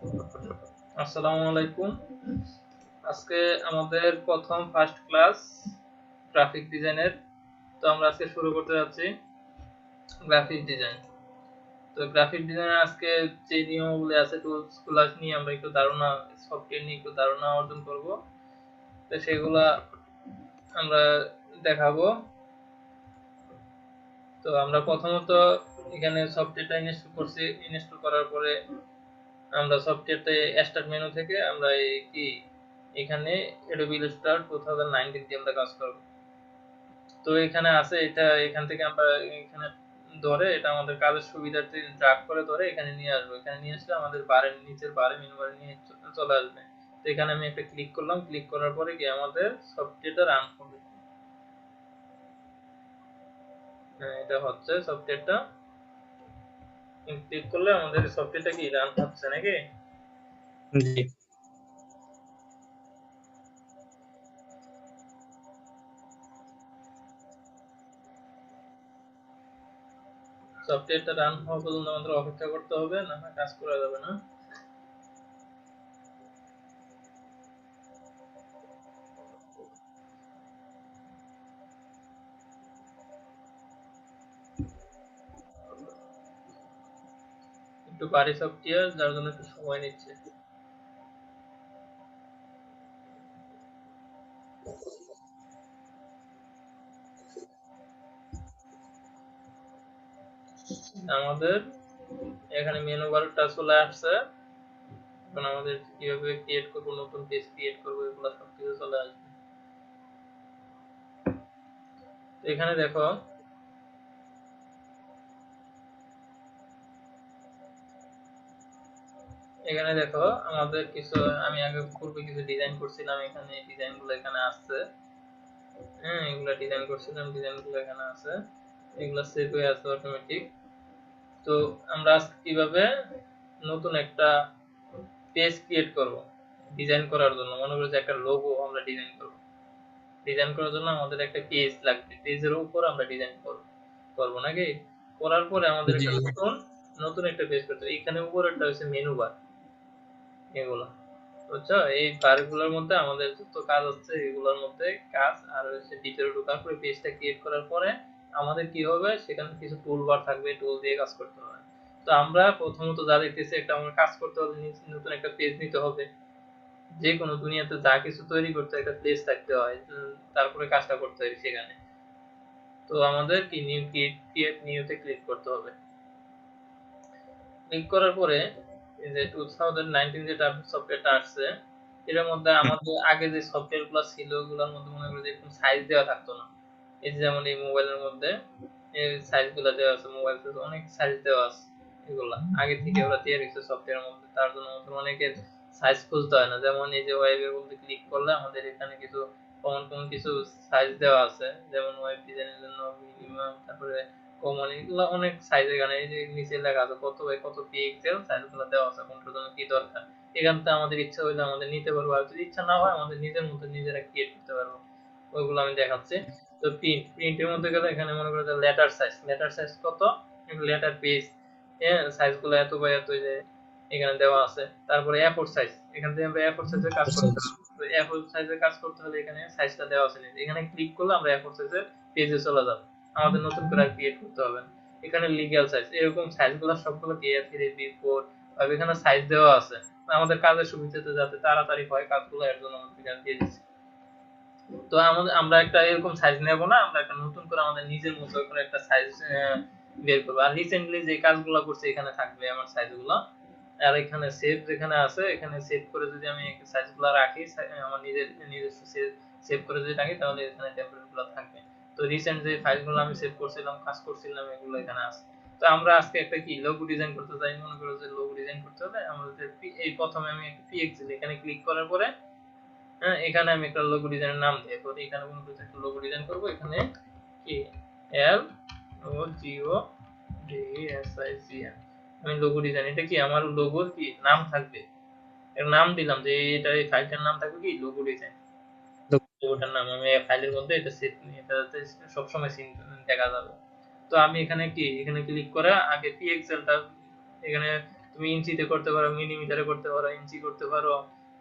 আসসালামু আলাইকুম। আজকে আমাদের প্রথম ফার্স্ট ক্লাস গ্রাফিক ডিজাইনের তো আমরা আজকে শুরু করতে যাচ্ছি গ্রাফিক ডিজাইন তো গ্রাফিক আজকে যে আছে নিয়ে আমরা একটু ধারণা সফটওয়্যার নিয়ে একটু ধারণা অর্জন করব। তো সেগুলা আমরা দেখাবো। তো আমরা প্রথমত এখানে সফটওয়্যারটা ইনস্টল করছি। ইনস্টল করার পরে আমরা সফটওয়্যারতে স্টার্ট মেনু থেকে আমরা এই কি এখানে Adobe Illustrator 2019 দিয়ে আমরা কাজ করব। তো এখানে আছে এটা এখান থেকে আমরা এখানে ধরে এটা আমাদের কাজের সুবিধার্থে ড্রাগ করে ধরে এখানে নিয়ে আসব। এখানে নিয়ে আসলে আমাদের বারের নিচের বারে মেনু বারে নিয়ে চলে আসবে। তো এখানে আমি একটা ক্লিক করলাম ক্লিক করার পরে কি আমাদের সফটওয়্যারটা রান হবে হ্যাঁ, এটা হচ্ছে সফটওয়্যারটা ক্লিক করলে আমাদের সফটওয়্যারটা কি রান হচ্ছে নাকি? জি। সফটওয়্যারটা রান হওয়া পর্যন্ত আমাদের অপেক্ষা করতে হবে না কাজ করা যাবে না। একটু ভারী সফটওয়্যার যার জন্য একটু সময় নিচ্ছে। আমাদের এখানে মেনু বারটা চলে আসছে। এখন আমাদের কীভাবে ক্রিয়েট করব, নতুন পেজ ক্রিয়েট করব, এগুলো সব কিছু চলে আসবে। এখানে দেখো এখানে দেখো আমাদের কিছু আমি আগে পূর্বে কিছু ডিজাইন করছিলাম এখানে ডিজাইনগুলো এখানে আসছে হ্যাঁ এগুলা ডিজাইন করছিলাম ডিজাইনগুলো এখানে আছে। এগুলা সেভ হয়ে আছে অটোমেটিক তো আমরা আজকে কীভাবে নতুন একটা পেজ ক্রিয়েট করব? ডিজাইন করার জন্য। মনে করো যে একটা লোগো আমরা ডিজাইন করব। ডিজাইন করার জন্য আমাদের একটা পেজ লাগবে। পেজের উপর আমরা ডিজাইন করব করব নাকি? করার পরে আমাদের একটা নতুন নতুন একটা পেজ করতে হবে। এখানে উপরেরটা হচ্ছে মেনু বার এগুলো। বুঝছ? এই বারগুলোর মধ্যে আমাদের যত কাজ হচ্ছে, এগুলোর মধ্যে কাজ আর হচ্ছে ভিতরে ঢোকার পরে পেজটা ক্রিয়েট করার পরে আমাদের কি হবে? সেখানে কিছু টুল বার থাকবে টুল দিয়ে কাজ করতে হবে। তো আমরা প্রথমত যা দেখতেছি একটা আমার কাজ করতে হলে নতুন একটা পেজ নিতে হবে। যে কোনো দুনিয়াতে যা কিছু তৈরি করতে একটা প্লেস থাকতে হয়। তারপরে কাজটা করতে হবে সেখানে। তো আমাদের কি নিউ ক্রিয়েট নিউতে ক্লিক করতে হবে। ক্লিক করার পরে যে টু থাউজেন্ড নাইনটিন যেটা সফটওয়্যারটা আসছে, এটার মধ্যে আমাদের আগে যে সফটওয়্যার ছিল ওগুলোর মধ্যে মনে করি যে সাইজ দেওয়া থাকতো না। এই যেমন এই মোবাইলের মধ্যে, এই সাইজ দেওয়া আছে মোবাইল অনেক সাইজ দেওয়া আছে এগুলা। আগে থেকে ওরা দিয়ে রেখেছে সফটওয়্যারের মধ্যে, তার জন্য আমাদের অনেকের সাইজ খুঁজতে হয় না। যেমন এই যে ওয়েবের মধ্যে ক্লিক করলে আমাদের এখানে কিছু কমন কমন কিছু সাইজ দেওয়া আছে, যেমন ওয়েব ডিজাইনের জন্য মিনিমাম তারপরে কমন এগুলো অনেক সাইজ এখানে এই যে নিচে লেখা আছে কত বাই কত পিক্সেল সাইজগুলো দেওয়া আছে কোনটার জন্য কি দরকার? এখান থেকে আমাদের ইচ্ছা হইলে আমাদের নিতে পারব আর যদি ইচ্ছা না হয় আমাদের নিজের মতো নিজেরা ক্রিয়েট করতে পারব। ওইগুলো আমি দেখাচ্ছি। তো প্রিন্ট প্রিন্টের মধ্যে গেলে এখানে মনে করো লেটার সাইজ লেটার সাইজ কত? লেটার পেজ হ্যাঁ সাইজগুলো এত বাই এত যে এখানে দেওয়া আছে। তারপরে এ4 সাইজ এখান থেকে আমরা এ4 সাইজের কাজ করতে হবে। এ4 সাইজের কাজ করতে হলে এখানে সাইজটা দেওয়া আছে। এখানে ক্লিক করলে আমরা এ4 সাইজের পেজে চলে যাব। আমাদের নতুন করে ক্রিয়েট করতে হবে এখানে লিগ্যাল সাইজ এরকম সাইজগুলো সবগুলো দিয়ে থ্রি বি ফোর এখানে সাইজ দেওয়া আছে। আমাদের কাজের সুবিধাতে যাতে তাড়াতাড়ি হয়, কাজগুলো এর জন্য আমাদের এখানে দিয়ে দিচ্ছি। তো আমাদের, আমরা একটা এরকম সাইজ নেব না, আমরা একটা নতুন করে আমাদের নিজের মতো করে একটা সাইজ বের করব। আর রিসেন্টলি যে কাজগুলো করছে, এখানে থাকবে আমার সাইজগুলো আর এখানে সেভ যেখানে আছে, এখানে সেভ করে যদি আমি সাইজগুলো রাখি আমার নিজের, নিজস্ব সেভ করে যদি রাখি, তাহলে এখানে টেম্পলেটগুলো থাকবে। তো রিসেন্ট যে ফাইলগুলো আমি সেভ করছিলাম, কাজ করছিলাম, এগুলো এখানে আছে। তো আমরা আজকে একটা কি লোগো ডিজাইন করতে চাই মনে করো যে লোগো ডিজাইন করতে হলে আমাদের এই প্রথমে আমি একটা পিএক্সএল এখানে ক্লিক করার পরে হ্যাঁ এখানে আমি একটা লোগো ডিজাইনের নাম দিয়ে করি এখানে মনে করছি একটা লোগো ডিজাইন করব, এখানে কি L O G O D S I C N আমি লোগো ডিজাইন এটা কি আমার লোগোর কি নাম থাকবে? এর নাম দিলাম যে এটা এই ফাইলটার নাম থাকবে কি লোগো ডিজাইন লোগোটার নাম আমি ফাইলের মধ্যে, এটা সেট এটাতে সবসময় সিন দেখা যাবে। তো আমি এখানে কি, এখানে ক্লিক করে আগে পিএক্সএলটা এখানে তুমি ইঞ্চিতে করতে পারো মিলিমিটারে করতে পারো ইঞ্চি করতে পারো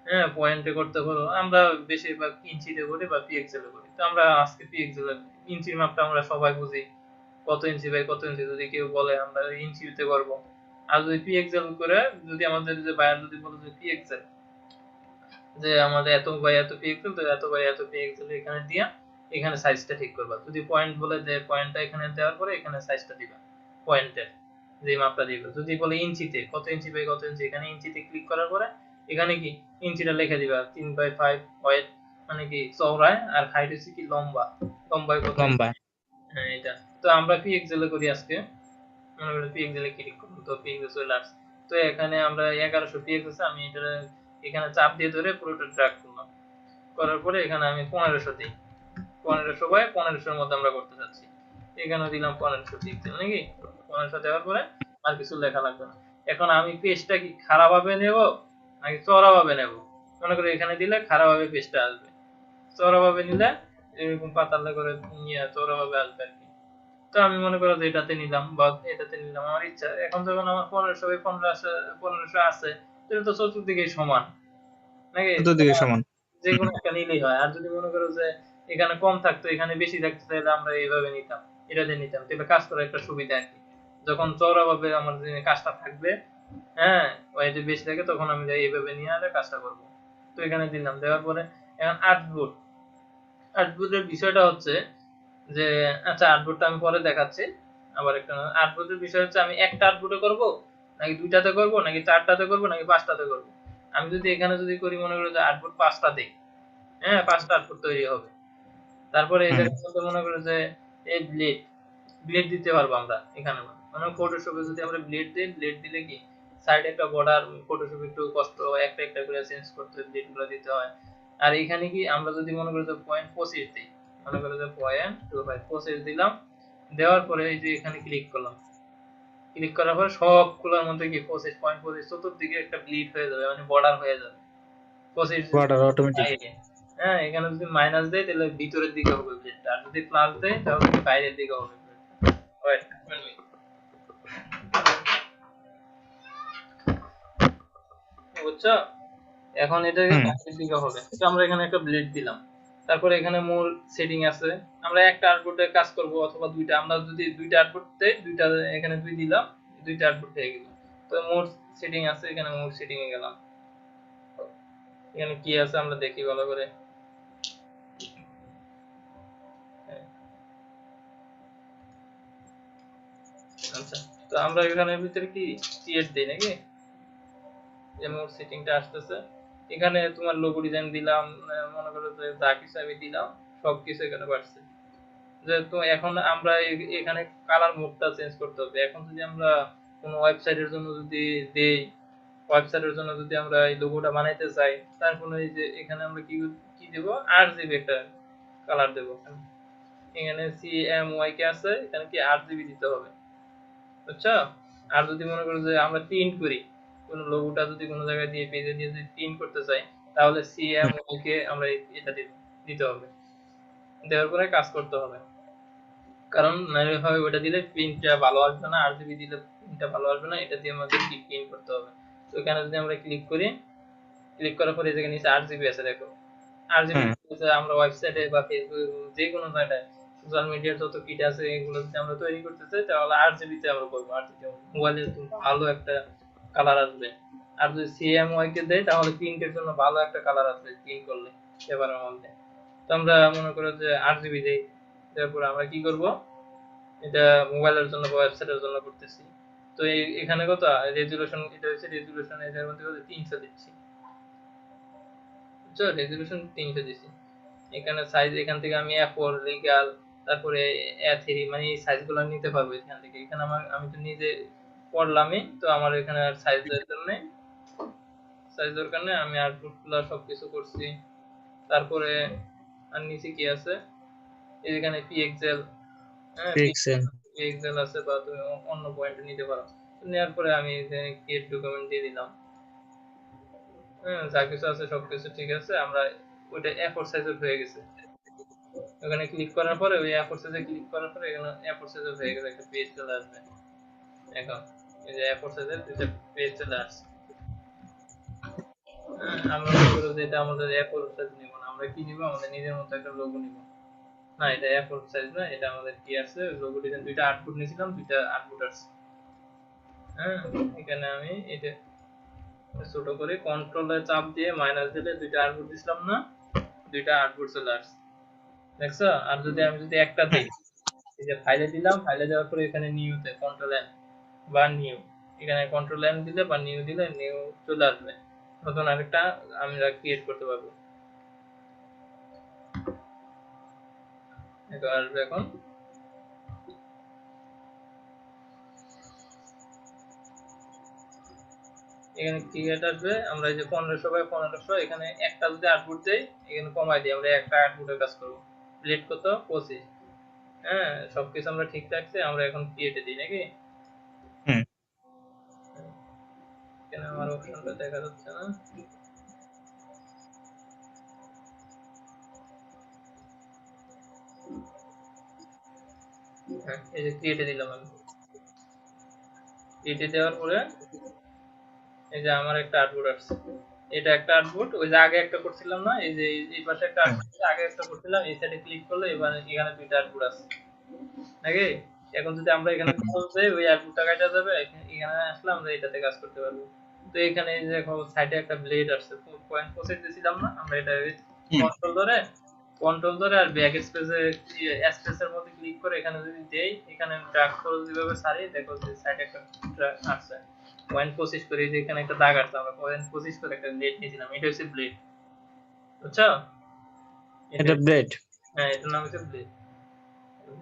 হ্যাঁ পয়েন্টে করতে পারো, আমরা বেশিরভাগ ইঞ্চিতে করি বা পিএক্সেলে করি। তো আমরা আজকে পিএক্সেলে ইঞ্চির মাপটা আমরা সবাই বুঝি, কত ইঞ্চি বাই কত ইঞ্চি যদি কেউ বলে আমরা ইঞ্চিতে করব। আর যদি পিএক্সেল করে যদি আমাদের যে বায়ার যদি বলে যে পিএক্সেল যে আমাদের এত বাই এত পিএক্সেল তো এত বাই এত পিএক্সেল এখানে দিয়া এখানে সাইজটা ঠিক করবা। যদি পয়েন্ট বলে যে পয়েন্টটা এখানে দেওয়ার পরে এখানে সাইজটা দিবা পয়েন্টের যে মাপটা দিবে। যদি বলে ইঞ্চিতে কত ইঞ্চি বাই কত ইঞ্চি এখানে ইঞ্চিতে ক্লিক করার পরে এখানে কি ইঞ্চিটা লিখে দিবা তিন বাই ফাইভ ওয়েট মানে কি চওড়ায় আর হাইট হচ্ছে কি লম্বা। লম্বায় কত? লম্বা। হ্যাঁ এটা। তো আমরা পিএক্সেল করি আজকে। মনে করি পিএক্সেল এ ক্লিক করব তো পিএক্সেল চলে আসছে। তো এখানে আমরা এগারোশো পিএক্স আছে আমি এটা এখানে চাপ দিয়ে ধরে পুরোটা ড্রাগ করলাম। করার পরে এখানে আমি পনেরোশো দিই। পনেরোশো বাই পনেরোশোর মধ্যে আমরা করতে চাচ্ছি এখানে দিলাম পনেরোশো পিক্সেল নাকি? পনেরোশো দেওয়ার পরে আর কিছু লেখা লাগবে না। এখন আমি পেজটা কি খারাপ ভাবে নেব, নাকি চড়া ভাবে নেব? মনে করি এখানে দিলে খারাপ ভাবে পেজটা আসবে। চড়া ভাবে নিলে এরকম পাতালে করে নিয়ে চড়া ভাবে আসবে আর কি। তো আমি মনে করো যে এটাতে নিলাম বা এটাতে নিলাম, আমার ইচ্ছা। এখন যখন আমার পনেরোশো বাই পনেরোশো পনেরোশো আছে এটা তো চতুর্দিকে সমান। নাকি? চতুর্দিকে সমান। যে কোনো একটা নিলেই হয়। আর যদি মনে করো যে এখানে কম থাকতো এখানে বেশি থাকতো তাহলে আমরা এইভাবে নিতাম এটাতে নিতাম। তাহলে কাজ করার একটা সুবিধা আর কি। যখন চওড়া ভাবে আমার কাজটা থাকবে হ্যাঁ ওই যে বেশি থাকে তখন আমি এইভাবে নিয়ে আসলে কাজটা করব। তো এখানে দিলাম। দেওয়ার পরে এখন আর্টবোর্ড আর্টবোর্ডের বিষয়টা হচ্ছে যে আচ্ছা আর্টবোর্ডটা আমি পরে দেখাচ্ছি। আবার একটা আর্টবোর্ডের বিষয় হচ্ছে আমি একটা আর্টবোর্ডে করব? নাকি দুইটাতে করব নাকি চারটাতে করব নাকি পাঁচটাতে করব? আমি যদি এখানে যদি করি মনে করি যে আর্টবোর্ড পাঁচটা দিই হ্যাঁ পাঁচটা আউটপুট তৈরি হবে। তারপরে এই। মনে করো যে এই ব্লেড ব্লেড দিতে পারব আমরা এখানে। মানে ফটোশপে যদি আমরা ব্লেড দিই ব্লেড দিলে কি সাইডে একটা বর্ডার ফটোশপ একটু কষ্ট হয়, একটা একটা করে চেঞ্জ করতে গুলো দিতে হয়। আর এখানে কি আমরা যদি মনে করি যে পয়েন্ট পঁচিশ দিই মনে করো যে পয়েন্ট টু ফাইভ পঁচিশ দিলাম দেওয়ার পরে এই যে এখানে ক্লিক করলাম। ক্লিক করার পরে সবগুলোর মধ্যে কি পঁচিশ পয়েন্ট পঁচিশ চতুর্দিকে একটা ব্লিড হয়ে যাবে মানে বর্ডার হয়ে যাবে। পঁচিশ বর্ডার অটোমেটিক হ্যাঁ এখানে যদি মাইনাস দেয় তাহলে ভিতরের দিকে হবে প্লেটটা আর যদি প্লাস দেয় তাহলে বাইরের দিকে হবে minute. বুঝছ? এখন এটা বাইরের দিকে হবে। তো আমরা এখানে একটা ব্লেড দিলাম। তারপরে এখানে মোর সেটিং আছে। আমরা একটা আউটপুটে কাজ করব অথবা দুইটা। আমরা যদি দুইটা আউটপুট দেই, দুইটা এখানে দুই দিলাম, দুইটা আউটপুট হয়ে গেল তো মোর সেটিং আছে, এখানে মোর সেটিং এ গেলাম। এখানে কি আছে আমরা দেখি ভালো করে। আচ্ছা তো আমরা এখানে ভিতরে কি ক্রিয়েট দেই নাকি? যে মোর সেটিংটা আসতেছে। এখানে তোমার লোগো ডিজাইন দিলাম মনে করো যে কিছু আমি দিলাম সব কিছু এখানে পারছে যে তো এখন আমরা এখানে কালার মোডটা চেঞ্জ করতে হবে। এখন যদি আমরা কোনো ওয়েবসাইটের জন্য যদি দেই ওয়েবসাইটের জন্য যদি আমরা এই লোগোটা বানাইতে চাই, তারপরে এই যে এখানে আমরা কি কি দেব? আর জিবি একটা কালার দেব। এখানে সি এম ওয়াই কে আছে, এখানে কি আর জিবি দিতে হবে। বুঝছ আর যদি মনে করো যে আমরা প্রিন্ট করি কোনো লোগোটা যদি কোনো জায়গায় দিয়ে পেজে দিয়ে যদি প্রিন্ট করতে চাই তাহলে সি এম ওয়াই কে আমরা এটা দিতে হবে। দেওয়ার পরে কাজ করতে হবে। কারণ নাহলে হয় ওটা দিলে প্রিন্টটা ভালো আসবে না আর জিবি দিলে প্রিন্টটা ভালো আসবে না এটা দিয়ে আমাদের কি প্রিন্ট করতে হবে? তো এখানে যদি আমরা ক্লিক করি ক্লিক করার পরে এই নিচে আর জিবি আছে দেখো। আর জিবি আমরা ওয়েবসাইটে বা ফেসবুক যে কোনো জায়গায় সোশ্যাল মিডিয়ার যত কিট আছে এগুলো যদি আমরা তৈরি করতে চাই তাহলে আর জিবিতে আমরা করব আর জিবি মোবাইলে ভালো একটা কালার আসবে। আর যদি সিএমওয়াই কে দেয়, তাহলে প্রিন্টের জন্য ভালো একটা কালার আসবে প্রিন্ট করলে পেপারের মধ্যে। তো আমরা মনে করো যে আট জিবি দেই, তারপর আমরা কি করব? এটা মোবাইলের জন্য বা ওয়েবসাইটের জন্য করতেছি। তো এখানে কত? রেজুলেশন এটা হচ্ছে রেজুলেশন এটার মধ্যে কত? তিনশো দিচ্ছি। বুঝছ? রেজুলেশন তিনশো দিচ্ছি। এখানে সাইজ এখান থেকে আমি এ ফোর লিগাল তারপরে এ থ্রি মানে এই সাইজগুলো নিতে পারব এখান থেকে। এখানে আমার, আমি তো নিজে পড়লামই তো আমার এখানে আর সাইজ দরকার নেই। সাইজ দরকার নেই আমি আউটপুটগুলো সবকিছু করছি। তারপরে আর নিচে কি আছে? এই এখানে পিএক্সএল হ্যাঁ পিক্সেল পিএক্সএল আছে বা তুমি অন্য পয়েন্ট নিতে পারো। তো নেওয়ার পরে আমি ক্রিয়েট ডকুমেন্ট দিয়ে দিলাম। হ্যাঁ যা কিছু আছে সবকিছু ঠিক আছে আমরা ওইটা এ4 সাইজের হয়ে গেছে। ওখানে ক্লিক করার পরে ওই এ4 সাইজে ক্লিক করার পরে এখানে এ4 সাইজের হয়ে গেছে একটা পেজ চলে আসবে। এখন এই যে A4 সাইজের দুইটা পেজ চলে আসছে হ্যাঁ, আমরা করো যে এটা আমাদের A4 সাইজ নিব না আমরা কি নিব? আমাদের নিজের মতো একটা লোগো নিব। না এটা A4 সাইজ না এটা আমাদের কি আছে? লোগো ডিজাইন দুইটা আউটপুট নিয়েছিলাম দুইটা আউটপুট আসছে হ্যাঁ এখানে আমি ছোট করে কন্ট্রোলে চাপ দিয়ে মাইনাস দিলে দুইটা আউটপুট দিছিলাম না দুইটা আউটপুট চলে আসছে। দেখছ? আর যদি আমি যদি একটা দিই এই যে ফাইলে দিলাম ফাইলে দেওয়ার পরে এখানে নিউতে কন্ট্রোল এন বা নিউ এখানে কন্ট্রোল এন দিলে বা নিউ দিলে নিউ চলে আসবে। নতুন আরেকটা আমরা ক্রিয়েট করতে পারব। এখন। এখানে ক্রিয়েট আসবে, আমরা এই যে পনেরোশো বাই পনেরোশো, এখানে একটা যদি আউটপুট দেই, এখানে কমাই দিই, আমরা একটা আউটপুটের কাজ করব। রেট কত? পঁচিশ। হ্যাঁ সবকিছু আমরা ঠিক রাখছি আমরা এখন ক্রিয়েটে দিই, নাকি? অপশনটা দেখা যাচ্ছে না। হ্যাঁ এই যে ক্রিয়েটে দিলাম আমি। ক্রিয়েটে দেওয়ার পরে এই যে আমার একটা আউটপুট আসছে। এটা একটা আউটপুট ওই যে আগে একটা করছিলাম না এই যে এই- পাশে একটা আউটপুট আগে একটা করছিলাম এই সাইডে ক্লিক করলে এবার এখানে দুইটা আউটপুট আছে। নাকি? এখন যদি আমরা এখানে ওই আউটপুটটা কাটা যাবে এখানে এখানে আসলে আমরা এটাতে কাজ করতে পারব। তো এখানে দেখো সাইডে একটা ব্লেড আসছে পয়েন্ট প্রসেস দিয়েছিলাম না আমরা এটা। কন্ট্রোল ধরে কন্ট্রোল ধরে আর ব্যাক স্পেসে স্পেসের মধ্যে ক্লিক করে এখানে যদি দেই এখানে ড্রাগ করে যেভাবে সারি দেখো যে সাইডে একটা আসছে। পয়েন্ট পঁচিশ করে যে এখানে একটা দাগ আসছে আমরা পয়েন্ট পঁচিশ করে একটা ব্লেড নিয়েছিলাম এটা হচ্ছে ব্লেড বুঝছ? এটা ব্লেড হ্যাঁ এটার নাম হচ্ছে ব্লেড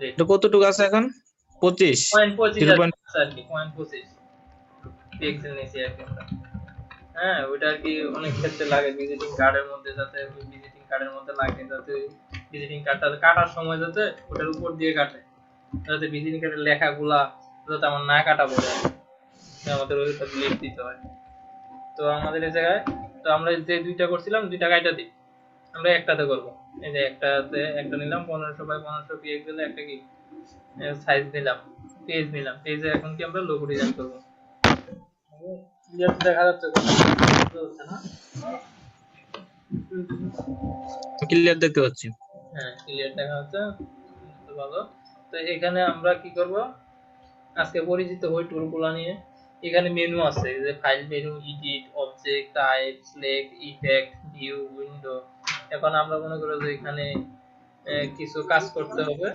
এটা কতটুকু আছে এখন? পঁচিশ। পয়েন্ট পঁচিশ আর কি পয়েন্ট পঁচিশ পিক্সেল নিয়েছি আর হ্যাঁ ওইটা আর কি অনেক ক্ষেত্রে লাগে। ভিজিটিং কার্ডের মধ্যে যাতে ভিজিটিং কার্ডের মধ্যে লাগে, যাতে ভিজিটিং কার্ডটা কাটার সময় যাতে ওটার উপর দিয়ে কাটে। যাতে ভিজিটিং কার্ডের লেখাগুলা যাতে আমার না কাটা পড়ে। আমাদের দিতে হয়। তো আমাদের এই জায়গায়, তো আমরা যে দুইটা করছিলাম, দুইটা কাইটা দিই। আমরা একটাতে করব। এই যে একটাতে, একটা নিলাম, পনেরোশো বাই পনেরোশো একটা কি? সাইজ নিলাম পেজ নিলাম। পেজে এখন কি আমরা লোগো ডিজাইন করব? দেখা যাচ্ছে ক্লিয়ার দেখতে পাচ্ছি। হ্যাঁ ক্লিয়ার দেখা যাচ্ছে। ভালো তো এখানে আমরা কি করব? আজকে পরিচিত হই টুলগুলো নিয়ে। এখানে মেনু আছে যে file menu edit object type select effect view window এখন আমরা মনে করো যে এখানে কিছু কাজ করতে হবে।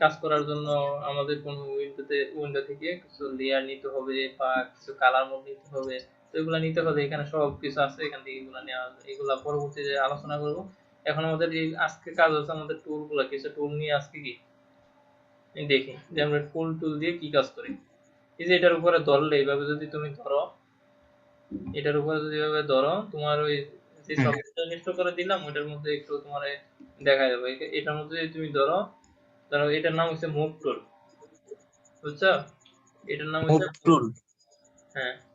কাজ করার জন্য আমাদের কোনো উইন্ডোতে উইন্ডো থেকে কিছু লেয়ার নিতে হবে বা কিছু কালার মোড নিতে হবে। তো এগুলো নিতে হবে এখানে সব কিছু আছে এখান থেকে এগুলো নেওয়া এগুলো পরবর্তীতে আলোচনা করব এখন আমাদের এই আজকে কাজ হচ্ছে আমাদের টুলগুলো কিছু টুল নিয়ে আজকে কি? দেখি যে আমরা ফুল টুল দিয়ে কি কাজ করি? এই যে এটার উপরে ধরলে এইভাবে যদি তুমি ধরো এটার উপরে যদি এভাবে ধরো তোমার ওই যে। সফটওয়্যার ইনস্টল করে দিলাম ওটার মধ্যে একটু তোমার দেখা যাবে এটার মধ্যে যদি তুমি ধরো ধরো এটার নাম হচ্ছে মুভ টুল বুঝছ? এটার নাম মুভ হচ্ছে টুল হ্যাঁ।